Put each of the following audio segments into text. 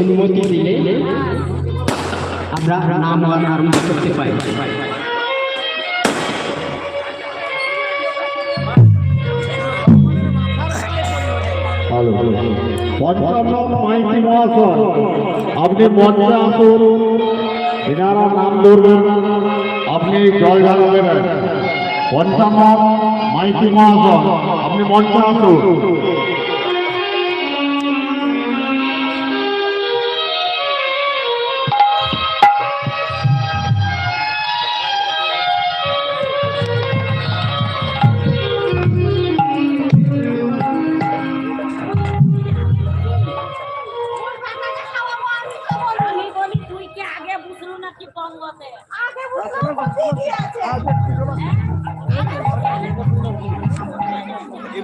অনুমতি দিলে আমরা নাম আরম্ভ করতে পারি। আপনি মঞ্চে আসুন। এনারা নাম ধরবেন, আপনি জল ঢালা দেবেন। পঞ্চান্ন মাইতি মহাশয়, আপনি মঞ্চে আসুন।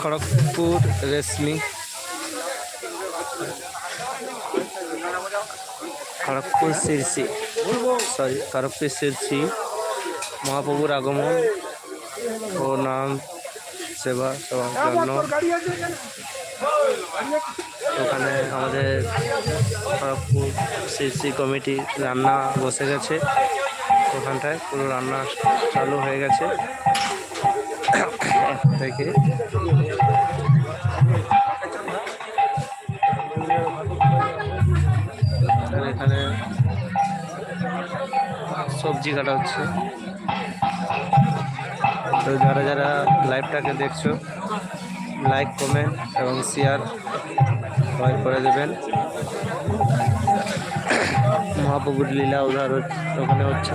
খড়গপুর রেসলিং। খড়গপুর শীর্ষি সরি, খড়গপুর শীর্ষি মহাপ্রভুর আগমন। ও নাম সেবা জন্য। ওখানে আমাদের খড়গপুর শীর্ষি কমিটি রান্না বসে গেছে। ওখানটায় পুরো রান্না চালু হয়ে গেছে। থেকে এখানে সবজি কাটা হচ্ছে। তো যারা যারা লাইভটাকে দেখছ, লাইক, কমেন্ট এবং শেয়ার সবাই করে দেবেন। মহাপ্রভুর লীলা উদার ওখানে হচ্ছে।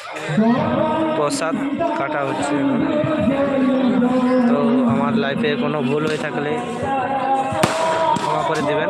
প্রসাদ কাটা হচ্ছে। তো আমার লাইফে কোনো ভুল হয়ে থাকলে ক্ষমা করে দেবেন।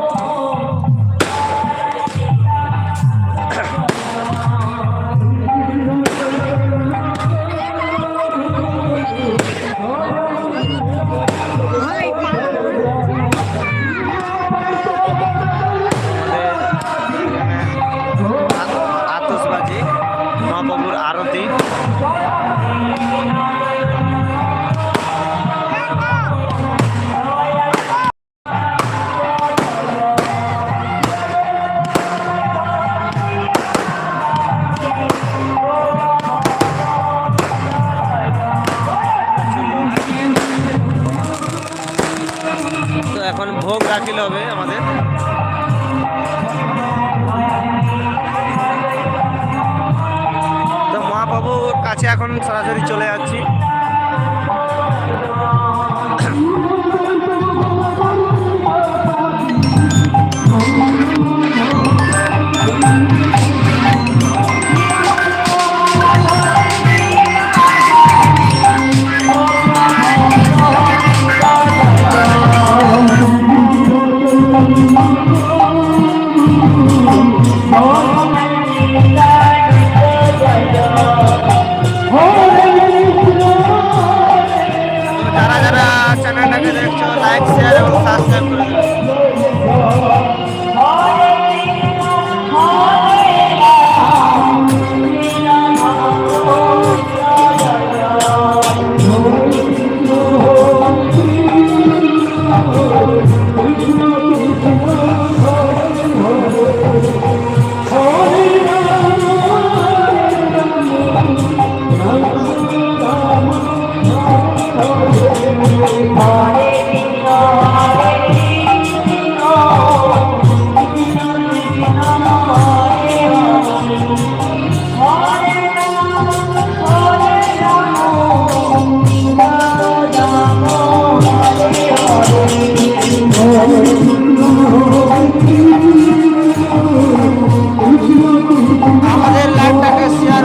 Sierra, Sierra, Sierra, Sierra, Sierra, Sierra,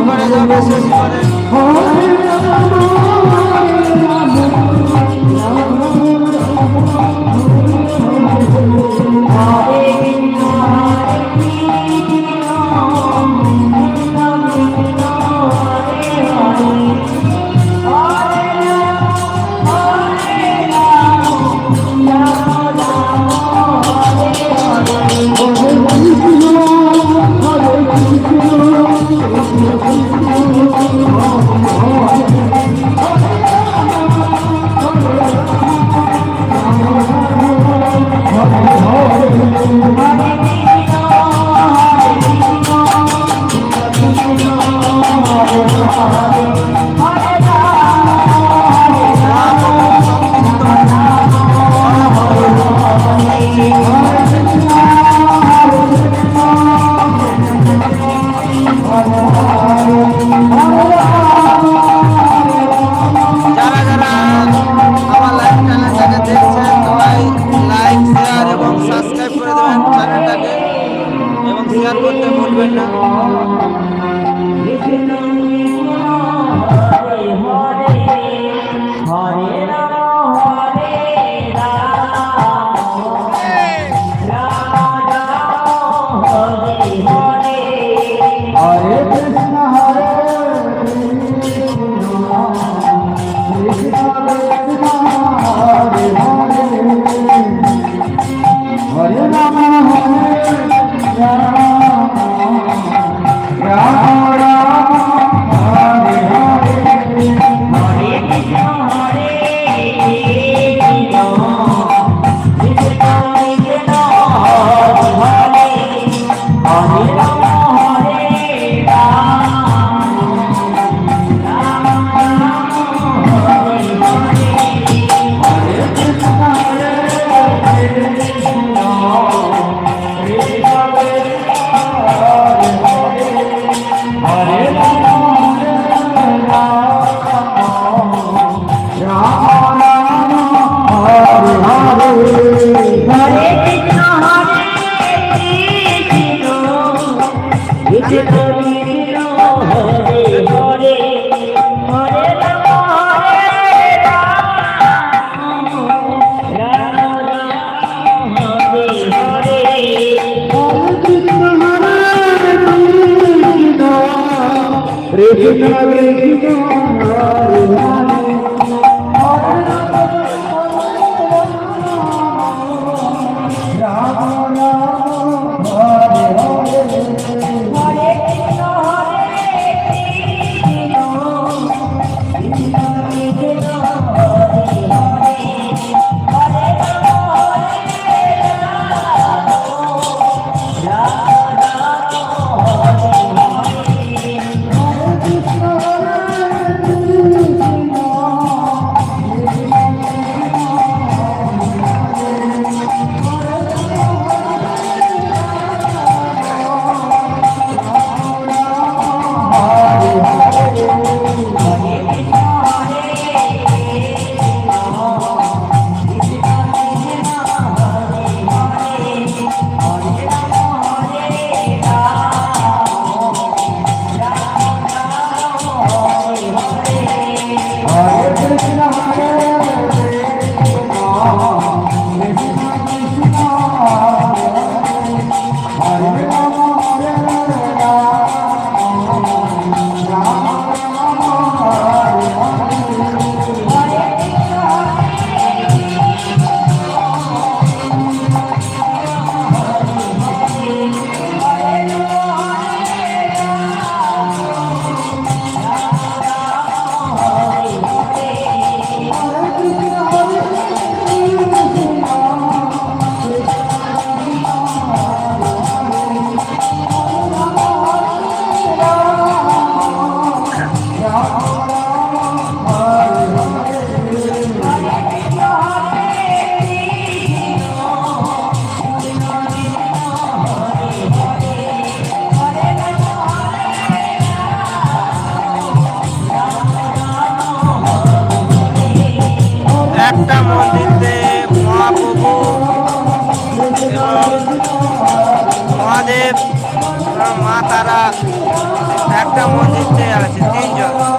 করে যাবে শেষ করে Amen. কৃষ্ণ কৃষ্ণ ありがとう。মা তারা একটা মসজিদ আছে তিনজন।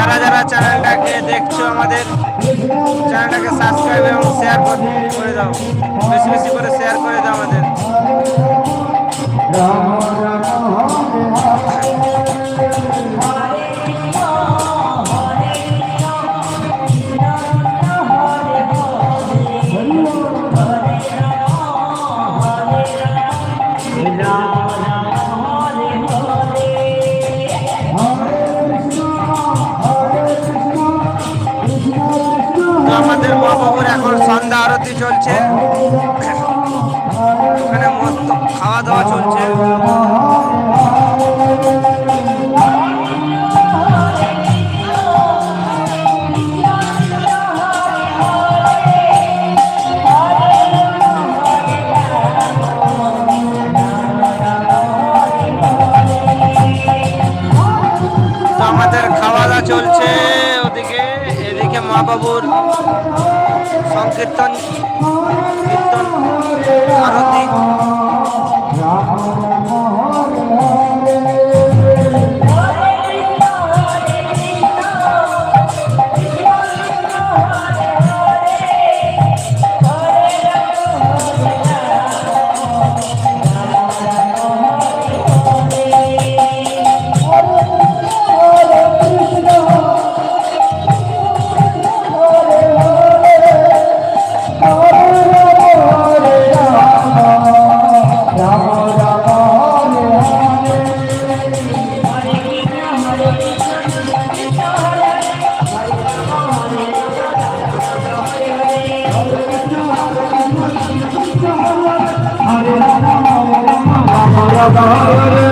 যারা যারা চ্যানেলটাকে দেখছ আমাদের, চ্যানেলটাকে সাবস্ক্রাইব এবং শেয়ার করে দাও। বেশি বেশি করে শেয়ার করে দাও আমাদের। আরতি চলছে। এখানে মস্ত খাওয়া দাওয়া চলছে। থাকবেন Allah'a emanet